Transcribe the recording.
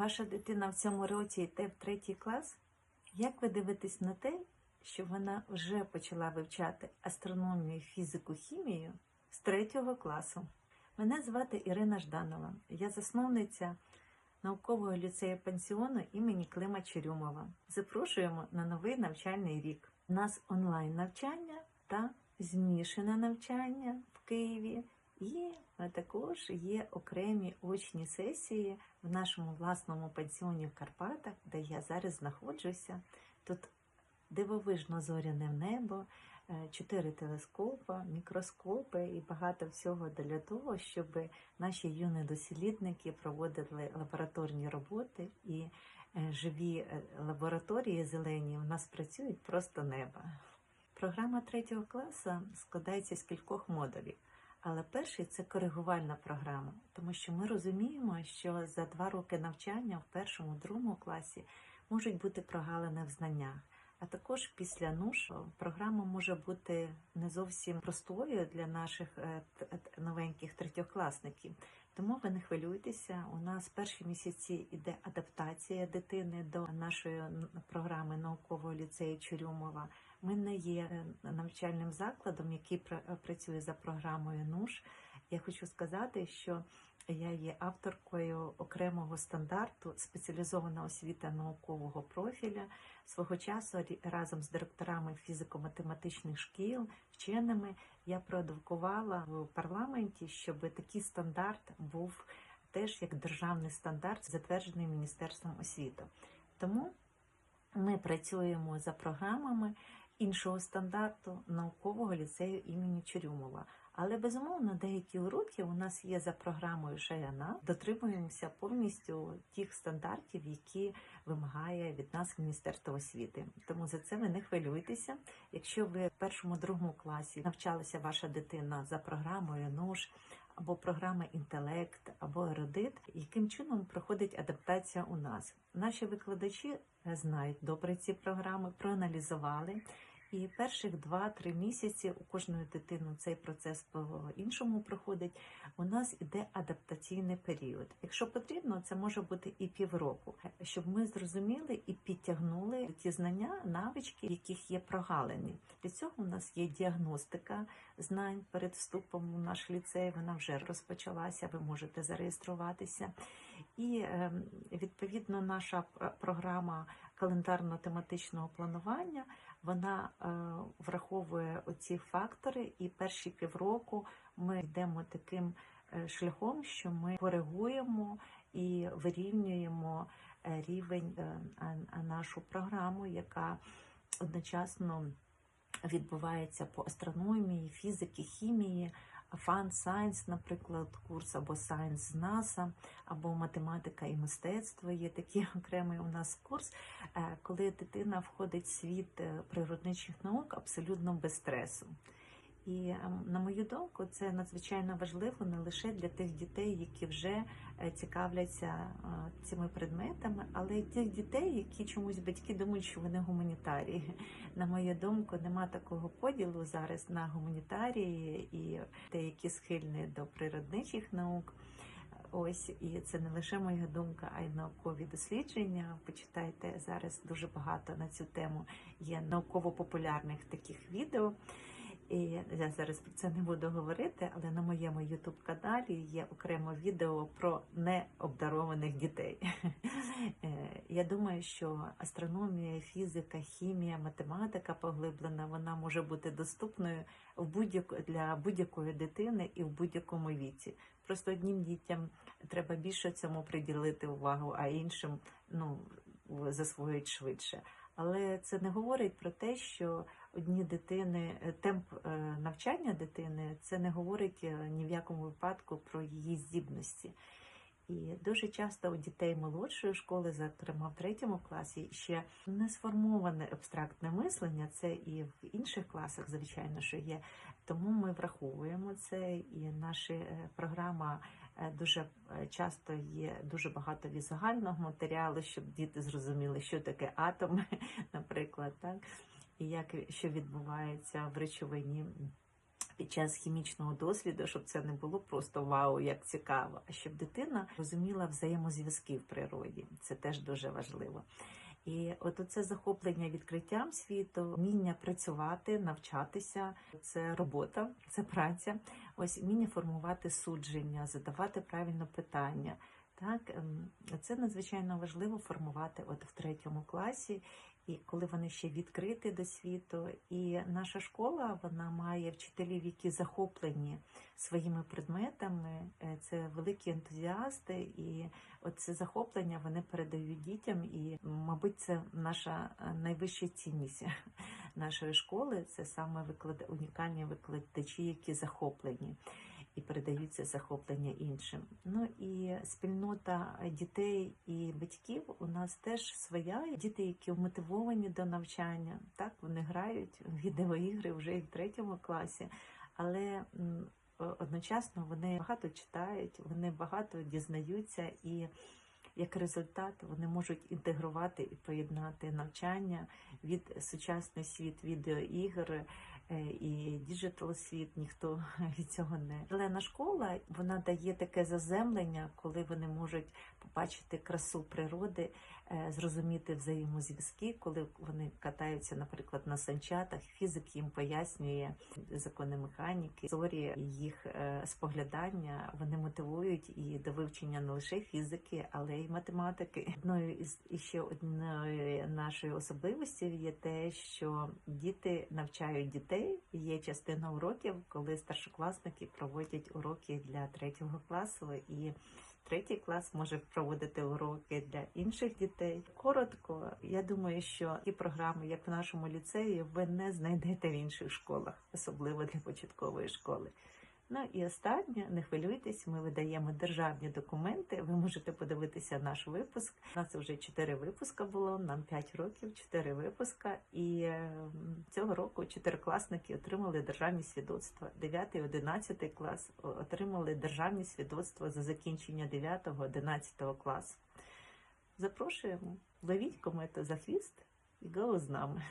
Ваша дитина в цьому році йде в третій клас? Як ви дивитесь на те, що вона вже почала вивчати астрономію, фізику, хімію з третього класу? Мене звати Ірина Жданова. Я засновниця наукового ліцею пансіону імені Клима Черюмова. Запрошуємо на новий навчальний рік. У нас онлайн навчання та змішане навчання в Києві. І також є окремі очні сесії в нашому власному пансіоні в Карпатах, де я зараз знаходжуся. Тут дивовижно зоряне небо, е, чотири телескопи, мікроскопи і багато всього для того, щоб наші юні дослідники проводили лабораторні роботи і е, живі е, лабораторії зелені у нас працюють просто неба. Програма третього класу складається з кількох модулів. Але перший це коригувальна програма, тому що ми розуміємо, що за два роки навчання в першому, другому класі можуть бути прогалини в знаннях. А також після НУШ програма може бути не зовсім простою для наших е, новеньких третьокласників. Тому ви не хвилюйтеся. У нас перші місяці іде адаптація дитини до нашої програми наукового ліцею Чурюмова. Ми не є е, навчальним закладом, який пра- працює за програмою НУШ. Я хочу сказати, що я є авторкою окремого стандарту спеціалізована освіта наукового профіля. Свого часу разом з директорами фізико-математичних шкіл, вченими я продукувала в парламенті, щоб такий стандарт був теж як державний стандарт, затверджений Міністерством освіти. Тому ми працюємо за програмами іншого стандарту наукового ліцею імені Чурюмова. Але безумовно деякі уроки у нас є за програмою Шаяна. Дотримуємося повністю тих стандартів, які вимагає від нас Міністерство освіти. Тому за це ви не хвилюйтеся. Якщо ви в першому другому класі навчалася ваша дитина за програмою НУШ або програма інтелект, або ерудит, яким чином проходить адаптація у нас? Наші викладачі знають добре ці програми, проаналізували. І перших 2-3 місяці у кожної дитини цей процес по-іншому проходить. У нас іде адаптаційний період. Якщо потрібно, це може бути і півроку, щоб ми зрозуміли і підтягнули ті знання, навички, яких є прогалини. Для цього у нас є діагностика знань перед вступом у наш ліцей. Вона вже розпочалася. Ви можете зареєструватися. І ем, відповідно наша програма календарно-тематичного планування вона е, враховує оці фактори, і перші півроку ми йдемо таким е, шляхом, що ми коригуємо і вирівнюємо е, рівень нашу програму, яка одночасно відбувається по астрономії, фізики, хімії. Фан Сайнс, наприклад, курс або Сайнс з НАСА, або математика і мистецтво є такий окремий у нас курс, е, коли дитина входить в світ е, природничих наук абсолютно без стресу. І на мою думку, це надзвичайно важливо не лише для тих дітей, які вже е, цікавляться е, цими предметами, але й тих дітей, які чомусь батьки думають, що вони гуманітарії. На мою думку, нема такого поділу зараз на гуманітарії і те, які схильні до природничих наук. Ось і це не лише моя думка, а й наукові дослідження. Почитайте зараз дуже багато на цю тему. Є науково-популярних таких відео. І я зараз про це не буду говорити, але на моєму youtube каналі є окремо відео про необдарованих дітей. Е, Я думаю, що астрономія, фізика, хімія, математика поглиблена, вона може бути доступною в будь-яку для будь-якої дитини і в будь-якому віці. Просто одним дітям треба більше цьому приділити увагу, а іншим ну засвоюють швидше. Але це не говорить про те, що одні дитини, е, темп е, навчання дитини, це не говорить е, ні в якому випадку про її здібності. І дуже часто у дітей молодшої школи, зокрема в третьому класі, ще не сформоване абстрактне мислення. Це і в інших класах, звичайно, що є. Тому ми враховуємо це, і наша програма дуже е, часто є дуже багато візуального матеріалу, щоб діти зрозуміли, що таке атом, наприклад, так і як що відбувається в речовині під час хімічного досліду, щоб це не було просто вау, як цікаво, а щоб дитина розуміла взаємозв'язки в природі. Це теж дуже важливо. І от це захоплення відкриттям світу, вміння працювати, навчатися, це робота, це праця. Ось вміння формувати судження, задавати правильно питання. Так, ем, це надзвичайно важливо формувати от в третьому класі, і коли вони ще відкриті до світу. І наша школа вона має вчителів, які захоплені своїми предметами. Е, Це великі ентузіасти, і оце захоплення вони передають дітям. І, мабуть, це наша е, найвища цінність нашої школи. Це саме виклад... унікальні викладачі, які захоплені і передаються захоплення іншим. Ну і спільнота дітей і батьків у нас теж своя. Діти, які вмотивовані до навчання, так вони грають в відеоігри вже і в третьому класі, але одночасно вони багато читають, вони багато дізнаються і. Як результат, вони можуть інтегрувати і поєднати навчання від сучасний світ відеоігр і діджитал світ, ніхто від цього не зелена школа. Вона дає таке заземлення, коли вони можуть побачити красу природи, е, зрозуміти взаємозв'язки, коли вони катаються, наприклад, на санчатах. Фізик їм пояснює закони механіки, зорі їх е, споглядання. Вони мотивують і до вивчення не лише фізики, але й математики. Одною із і ще одною нашою особливістю є те, що діти навчають дітей. Є частина уроків, коли старшокласники проводять уроки для третього класу і. Третій клас може проводити уроки для інших дітей. Коротко, я думаю, що ті програми, як в нашому ліцеї, ви не знайдете в інших школах, особливо для початкової школи. Ну і останнє, не хвилюйтесь, ми видаємо державні документи. Ви можете подивитися наш випуск. У нас вже 4 випуска було, нам 5 років, 4 випуска. І е, цього року чотирикласники отримали державні свідоцтва. 9 і 11 клас отримали державні свідоцтва за закінчення 9 11 класу. Запрошуємо, ловіть комету за хвіст і го з нами.